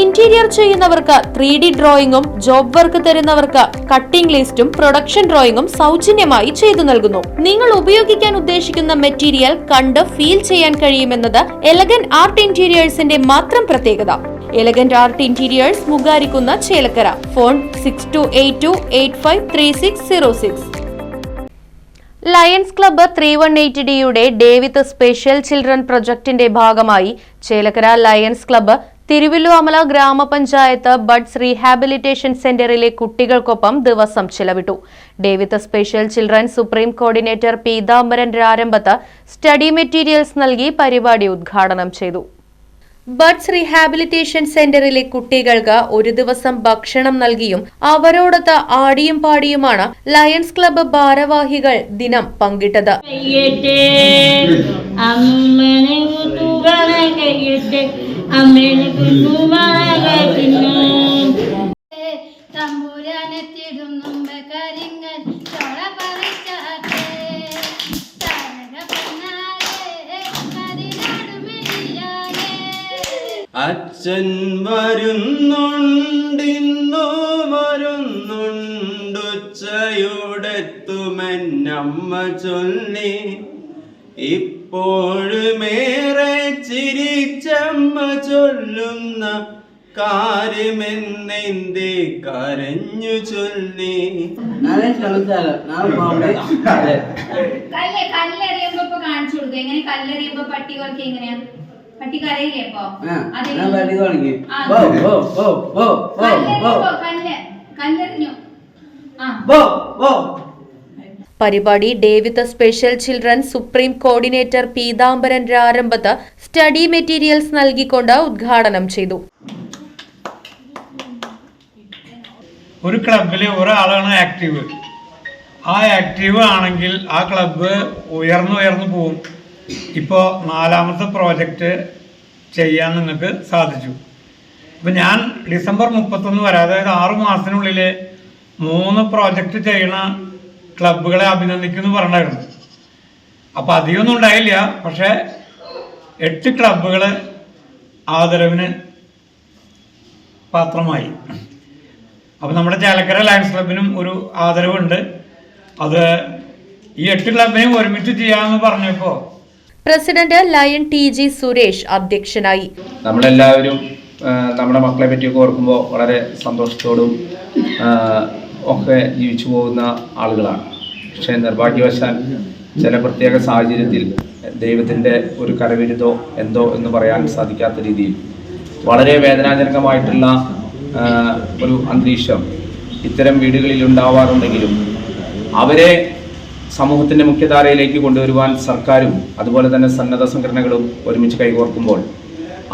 Interior ചെയ്യുന്നവർക്ക് three D ഡ്രോയിങ്ങും job work തരുന്നവർക്ക് കട്ടിംഗ് ലിസ്റ്റും പ്രൊഡക്ഷൻ ഡ്രോയിങ്ങും സൗജന്യമായി ചെയ്തു നൽകുന്നു. നിങ്ങൾ ഉപയോഗിക്കാൻ ഉദ്ദേശിക്കുന്ന മെറ്റീരിയൽ കണ്ട് ഫീൽ ചെയ്യാൻ കഴിയുമെന്നത് എലഗൻ ആർട്ട് ഇന്റീരിയേഴ്സിന്റെ മാത്രം പ്രത്യേകത. Elegant art interiors മുഖാരിക്കുന്ന Chelakkara. Phone six two eight two eight five three six zero six lions club three one eight ഡിയുടെ ഡേവിത്ത് സ്പെഷ്യൽ ചിൽഡ്രൻ പ്രൊജക്ടിന്റെ ഭാഗമായി ചേലക്കര ലയൺസ് ക്ലബ്ബ് തിരുവല്ലുവമല ഗ്രാമപഞ്ചായത്ത് ബഡ്സ് റീഹാബിലിറ്റേഷൻ സെന്ററിലെ കുട്ടികൾക്കൊപ്പം ദിവസം ചിലവിട്ടു. David special children supreme coordinator Peethambaran രാരംഭത്ത് study materials നൽകി പരിപാടി ഉദ്ഘാടനം ചെയ്തു. ബഡ്സ് റീഹാബിലിറ്റേഷൻ സെന്ററിലെ കുട്ടികൾക്ക് ഒരു ദിവസം ഭക്ഷണം നൽകിയും അവരോടൊത്ത് ആടിയും പാടിയുമാണ് ലയൺസ് ക്ലബ്ബ് ഭാരവാഹികൾ ദിനം പങ്കിട്ടത്. അച്ഛൻ വരുന്നുണ്ടിന്നു വരുന്നുണ്ടുച്ചയുടെത്തുമെന്നമ്മ ചൊല്ലി. ഇപ്പോഴുമേറെ ചിരിച്ചമ്മ ചൊല്ലുന്ന കാര്യമെന്നെന്തേ കരഞ്ഞു ചൊല്ലി. കല്ലെറിയുമ്പോ കാണിച്ചു കൊടുക്കും. എങ്ങനെ കല്ലെറിയുമ്പോ പട്ടികൾക്ക് എങ്ങനെയാ? പട്ടി കരയില്ലേ അപ്പൊ കല്ലെറിഞ്ഞു കല്ലെറിഞ്ഞു. ആ. പരിപാടി. David special children supreme coordinator Peethambaran രാരംഭത്ത് study materials നൽകിക്കൊണ്ട് ഉദ്ഘാടനം ചെയ്തു. ഒരു ക്ലബിൽ ഒരാളാണ് ആക്റ്റീവ്. ആ ആക്റ്റീവ് ആണെങ്കിൽ ആ ക്ലബ്ബ് ഉയർന്നു ഉയർന്നു പോകും ഇപ്പോൾ നാലാമത്തെ പ്രോജക്റ്റ് ചെയ്യാൻ നിങ്ങൾക്ക് സാധിച്ചു. അപ്പം ഞാൻ ഡിസംബർ മുപ്പത്തൊന്ന് വരെ അതായത് ആറു മാസത്തിനുള്ളിൽ മൂന്ന് പ്രോജക്റ്റ് ചെയ്യണ ക്ലബ്ബുകളെ അഭിനന്ദിക്കുന്നു പറഞ്ഞായിരുന്നു. അപ്പോൾ അധികമൊന്നും ഉണ്ടായില്ല. പക്ഷേ എട്ട് ക്ലബുകൾ ആദരവിന് പാത്രമായി. അപ്പോൾ നമ്മുടെ ചേലക്കര ലയൺസ് ക്ലബിനും ഒരു ആദരവുണ്ട്. അത് ഈ എട്ട് ക്ലബിനെയും ഒരുമിച്ച് ചെയ്യാമെന്ന് പറഞ്ഞപ്പോൾ president lion T G Suresh അധ്യക്ഷനായി. നമ്മളെല്ലാവരും നമ്മുടെ മക്കളെ പറ്റിയൊക്കെ ഓർക്കുമ്പോൾ വളരെ സന്തോഷത്തോടും ഒക്കെ ജീവിച്ചു പോകുന്ന ആളുകളാണ്. പക്ഷേ നിർഭാഗ്യവശാൽ ചില പ്രത്യേക സാഹചര്യത്തിൽ ദൈവത്തിന്റെ ഒരു കരവിരുതോ എന്തോ എന്ന് പറയാൻ സാധിക്കാത്ത രീതിയിൽ വളരെ വേദനാജനകമായിട്ടുള്ള ഒരു അന്തരീക്ഷം ഇത്തരം വീടുകളിൽ ഉണ്ടാവാറുണ്ടെങ്കിലും അവരെ സമൂഹത്തിന്റെ മുഖ്യധാരയിലേക്ക് കൊണ്ടുവരുവാൻ സർക്കാരും അതുപോലെ തന്നെ സന്നദ്ധ സംഘടനകളും ഒരുമിച്ച് കൈകോർക്കുമ്പോൾ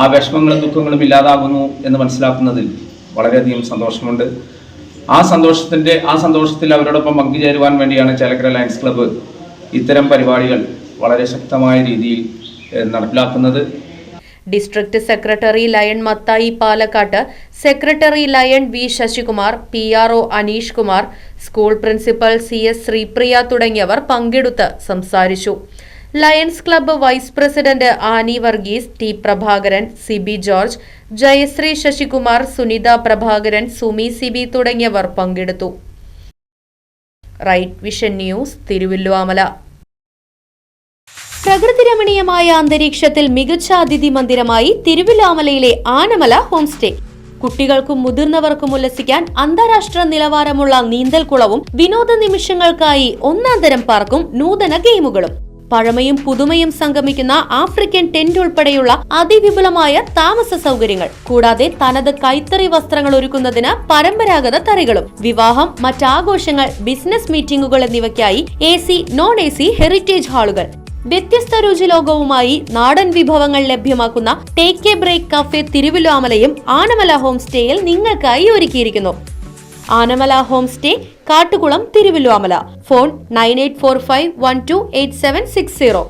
ആ വിഷമങ്ങളും ദുഃഖങ്ങളും ഇല്ലാതാകുന്നു എന്ന് മനസ്സിലാക്കുന്നതിൽ വളരെയധികം സന്തോഷമുണ്ട്. ആ സന്തോഷത്തിന്റെ ആ സന്തോഷത്തിൽ അവരോടൊപ്പം പങ്കുചേരുവാൻ വേണ്ടിയാണ് ചേലക്കര ലയൺസ് ക്ലബ്ബ് ഇത്തരം പരിപാടികൾ വളരെ ശക്തമായ രീതിയിൽ നടപ്പിലാക്കുന്നത്. District secretary lion Mathai Palakkatt secretary lion V Sasikumar P R O Aneesh Kumar school principal C S Sreepriya തുടങ്ങിയവർ പങ്കെടുത്ത് സംസാരിച്ചു. Lions club vice president Annie Varghese T Prabhakaran Sibi George Jayasree Sasikumar Sunitha Prabhakaran Sumi Sibi തുടങ്ങിയവർ പങ്കെടുത്തു. Right vision news Thiruvilwamala. പ്രകൃതി രമണീയമായ അന്തരീക്ഷത്തിൽ മികച്ച അതിഥി മന്ദിരമായി തിരുവില്ലാമലയിലെ ആനമല ഹോംസ്റ്റേ കുട്ടികൾക്കും മുതിർന്നവർക്കും ഉല്ലസിക്കാൻ അന്താരാഷ്ട്ര നിലവാരമുള്ള നീന്തൽക്കുളവും വിനോദ നിമിഷങ്ങൾക്കായി ഒന്നാം തരം പാർക്കും നൂതന ഗെയിമുകളും. പഴമയും പുതുമയും സംഗമിക്കുന്ന ആഫ്രിക്കൻ ടെന്റ് ഉൾപ്പെടെയുള്ള അതിവിപുലമായ താമസ സൗകര്യങ്ങൾ. കൂടാതെ തനത് കൈത്തറി വസ്ത്രങ്ങൾ ഒരുക്കുന്നതിന് പരമ്പരാഗത തറികളും. വിവാഹം മറ്റാഘോഷങ്ങൾ ബിസിനസ് മീറ്റിംഗുകൾ എന്നിവയ്ക്കായി A C non A C heritage ഹാളുകൾ. വ്യത്യസ്ത രുചി ലോകവുമായി നാടൻ വിഭവങ്ങൾ ലഭ്യമാക്കുന്ന ടേക്ക് എ ബ്രേക്ക് കഫേ തിരുവിലാമലയും ആനമല ഹോം സ്റ്റേയിൽ നിങ്ങൾക്കായി ഒരുക്കിയിരിക്കുന്നു. Anamala home stay Kattukulam Thiruvilwamala phone nine eight four five one two eight seven six zero.